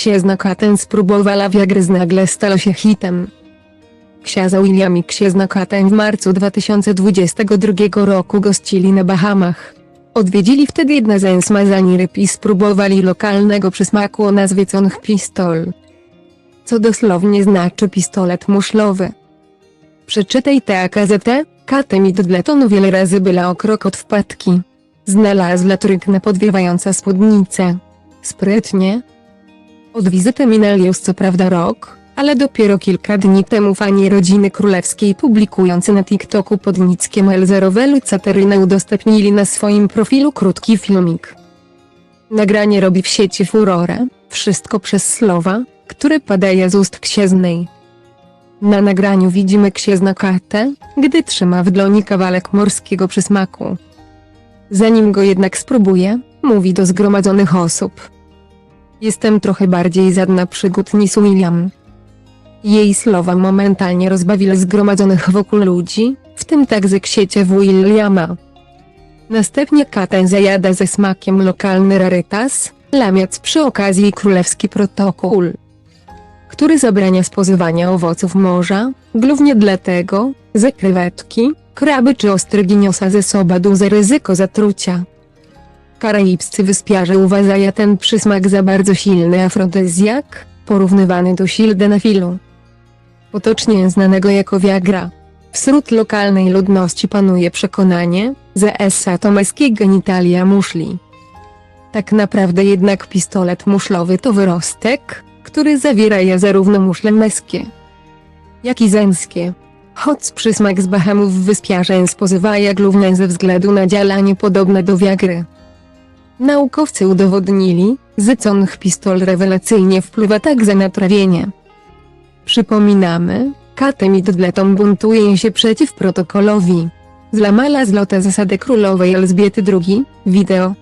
księżna Katen spróbowała Viagry nagle stała się hitem. Księża William i księżna Katen w marcu 2022 roku gościli na Bahamach. Odwiedzili wtedy jedna ze smazani ryb i spróbowali lokalnego przysmaku o nazwie Conch Pistol. Co dosłownie znaczy pistolet muszlowy. Przeczytaj tę gazetę, Katem i Dodleton wiele razy była o krok od wpadki. Znalazła tryk na podwiewająca spódnicę. Sprytnie. Od wizyty minął już co prawda rok, ale dopiero kilka dni temu fani rodziny królewskiej publikujący na TikToku pod nickiem Elzerowelu Caterynę udostępnili na swoim profilu krótki filmik. Nagranie robi w sieci furorę, wszystko przez słowa, które padają z ust księżnej. Na nagraniu widzimy księżna Katę, gdy trzyma w dłoni kawałek morskiego przysmaku. Zanim go jednak spróbuje, mówi do zgromadzonych osób. Jestem trochę bardziej zadna przygód niż William. Jej słowa momentalnie rozbawiły zgromadzonych wokół ludzi, w tym także księcia Williama. Następnie Katen zajada ze smakiem lokalny rarytas, lamiac przy okazji królewski protokół, który zabrania spożywania owoców morza, głównie dlatego, że krewetki, kraby czy ostrygi niosą ze sobą duże ryzyko zatrucia. Karaibscy wyspiarze uważają ten przysmak za bardzo silny afrodyzjak, porównywany do sildenafilu. Potocznie znanego jako Viagra. Wśród lokalnej ludności panuje przekonanie, że essa to męskie genitalia muszli. Tak naprawdę jednak pistolet muszlowy to wyrostek, który zawiera zarówno muszle męskie, jak i żeńskie. Choć przysmak z Bahamów wyspiarze spożywają głównie ze względu na działanie podobne do Viagry. Naukowcy udowodnili, że conch pistol rewelacyjnie wpływa także na trawienie. Przypominamy, Katem i Dodleton buntuje się przeciw protokolowi. Zlamala zlotę zasady królowej Elżbiety II, wideo.